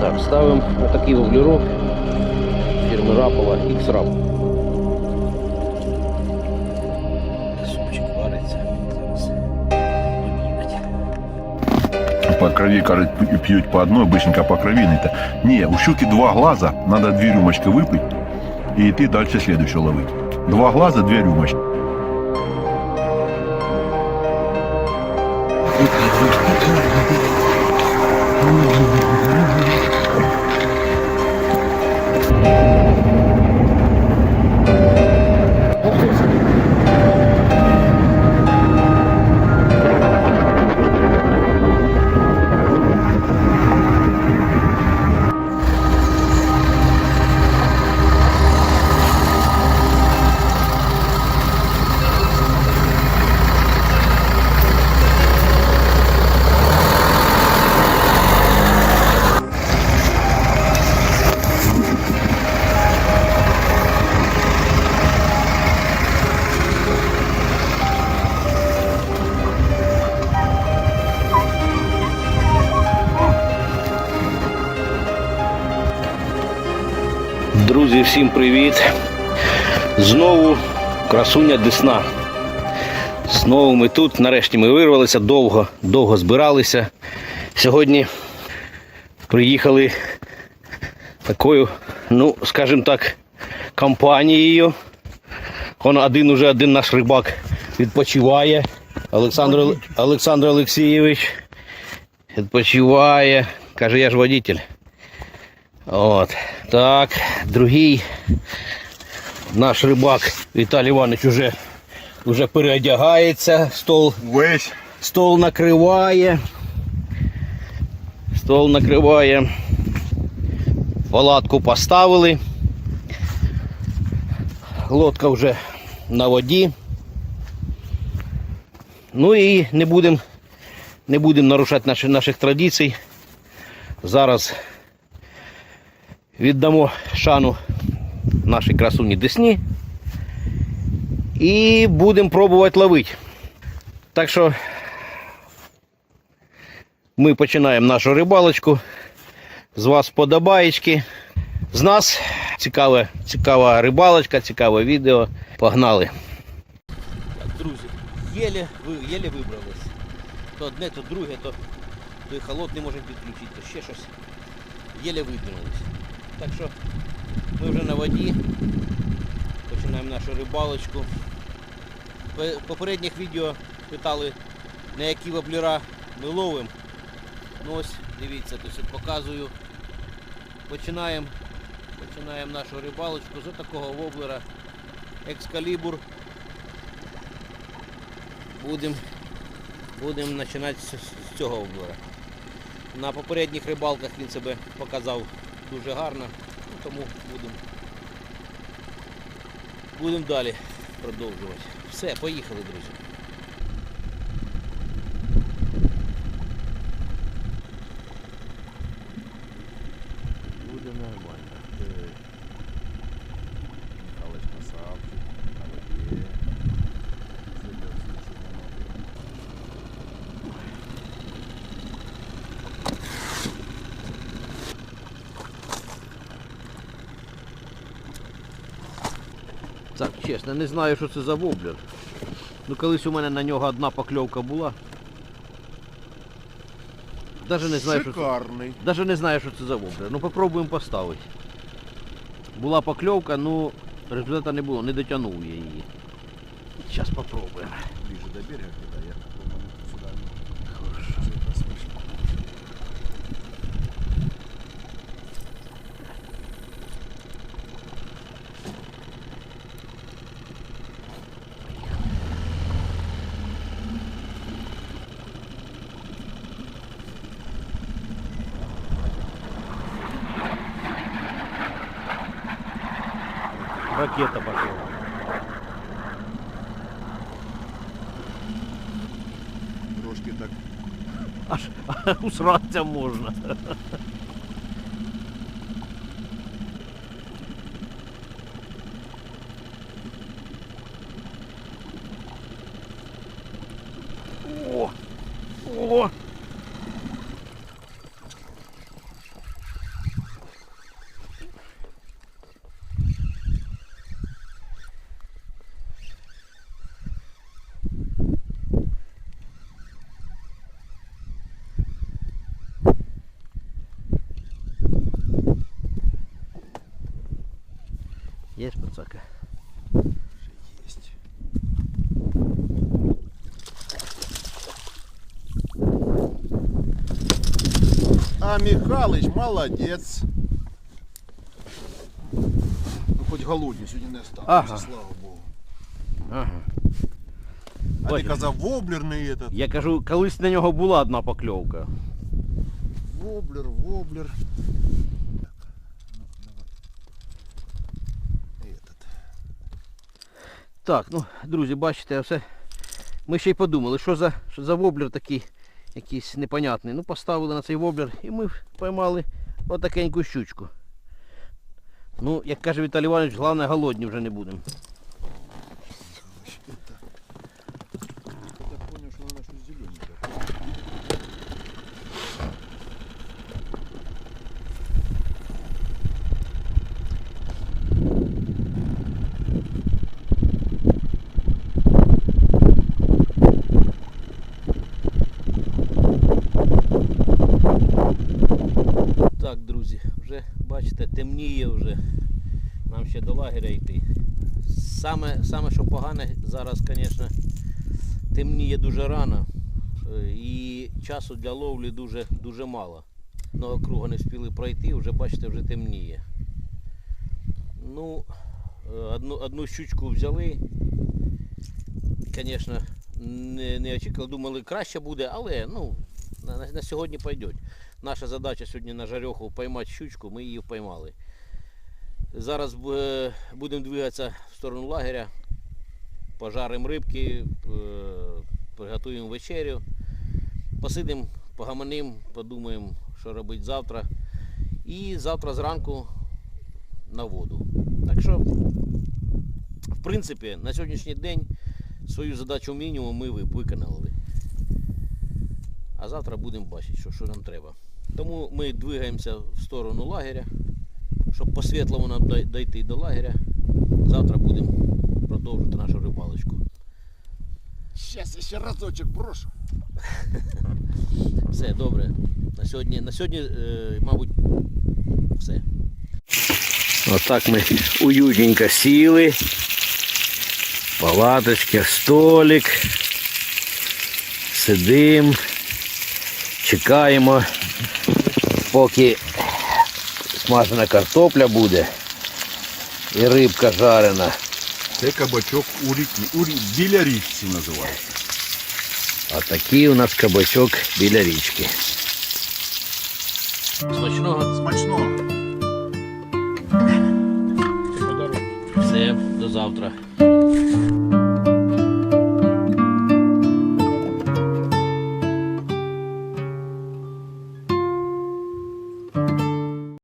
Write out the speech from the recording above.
Так, ставимо отакий воблерок фірми Рапова X-Rap. Супчик вариться. Зараз підіймать. По крови, кажуть, п'ю- п'ють по одной, быстренько по крови. не та- Не, у щуки два глаза, надо две рюмочки выпить, и ты дальше следующую ловить. Два глаза, две рюмочки. Друзі, всім привіт! Знову красуня Десна. Знову ми тут. Нарешті ми вирвалися, довго, довго збиралися. Сьогодні приїхали такою, ну, скажімо так, компанією. Он один уже один наш рибак відпочиває. Олександр, Олександр Олексійович відпочиває. Каже, я ж водитель. От. Так, другий наш рибак Віталій Іванович уже, уже переодягається, стол, Весь. стол накриває. Стол накриває. Палатку поставили. Лодка вже на воді. Ну і не будемо не будем нарушати наші, наших традицій. Зараз віддамо шану нашій красуні Десні. І будемо пробувати ловити. Так що ми починаємо нашу рибалочку. З вас подобаєчки. З нас цікаве, цікава рибалочка, цікаве відео. Погнали. Так, друзі, єле, ви, єле вибрались. То одне, то друге, то, то і холод не може підключити, то ще щось. Єле вибрались. Так що ми вже на воді. Починаємо нашу рибалочку. В попередніх відео питали, на які воблера ми ловимо. Ну ось, дивіться, тут показую. Починаємо починаємо нашу рибалочку з такого воблера Екскалібур. Будемо будем починати з цього воблера. На попередніх рибалках він себе показав дуже гарно, ну, тому будемо будем далі продовжувати. Все, поїхали, друзі. Так, чесно, не знаю, що це за воблер. Ну колись у мене на нього одна покльовка була. Даже не знаю, що це. Даже не знаю, що це за воблер. Ну попробуємо поставити. Була покльовка, ну результата не було, не дотягнув я її. Зараз попробуємо. Ближе до берега, когда Ракета пошла. Трошки так Аж усратися можна. цуцака. Есть. А Михалыч молодец. Ну, хоть голодный сегодня не остался, Ага. слава богу. Ага. А ты Бачиш. казав воблерний этот. Я кажу, колись на нього була одна покльовка. Воблер, воблер. Так, ну, друзі, бачите, все. Ми ще й подумали, що за, що за воблер такий якийсь непонятний. Ну, поставили на цей воблер і ми поймали отакеньку щучку. Ну, як каже Віталій Іванович, головне голодні вже не будемо. Это. Я так понял, что она что зелененькая. Так, друзі, вже бачите, темніє вже. Нам ще до лагеря йти. Саме, саме що погане зараз, звісно, темніє дуже рано. е, І часу для ловлі дуже, дуже мало. Одного круга не встигли пройти, вже бачите, вже темніє. Ну, е, одну, одну щучку взяли. Звісно, не, не очікували, думали краще буде, але ну, на, на, сьогодні пойдет. Наша задача сьогодні на жарьоху поймати щучку, ми її впоймали. Зараз е, будемо двигатися в сторону лагеря, пожаримо рибки, е, приготуємо вечерю, посидимо, погаманимо, подумаємо, що робити завтра. І завтра зранку на воду. Так що, в принципі, на сьогоднішній день свою задачу мінімум ми виконали. А завтра будемо бачити, що, що нам треба. Тому ми двигаємося в сторону лагеря, щоб по світлому нам дойти до лагеря. Завтра будемо продовжувати нашу рибалочку. Сейчас еще разочек брошу. Все, добре. На сьогодні, на сьогодні е, мабуть, все. Отак ми уютненько сіли. Палаточка, столик. Сидим. Чекаємо, поки смажена картопля буде і рибка жарена. Це кабачок у ріки, у рі... біля річці називається. А такий у нас кабачок біля річки. Смачного. Смачного. Все, до завтра.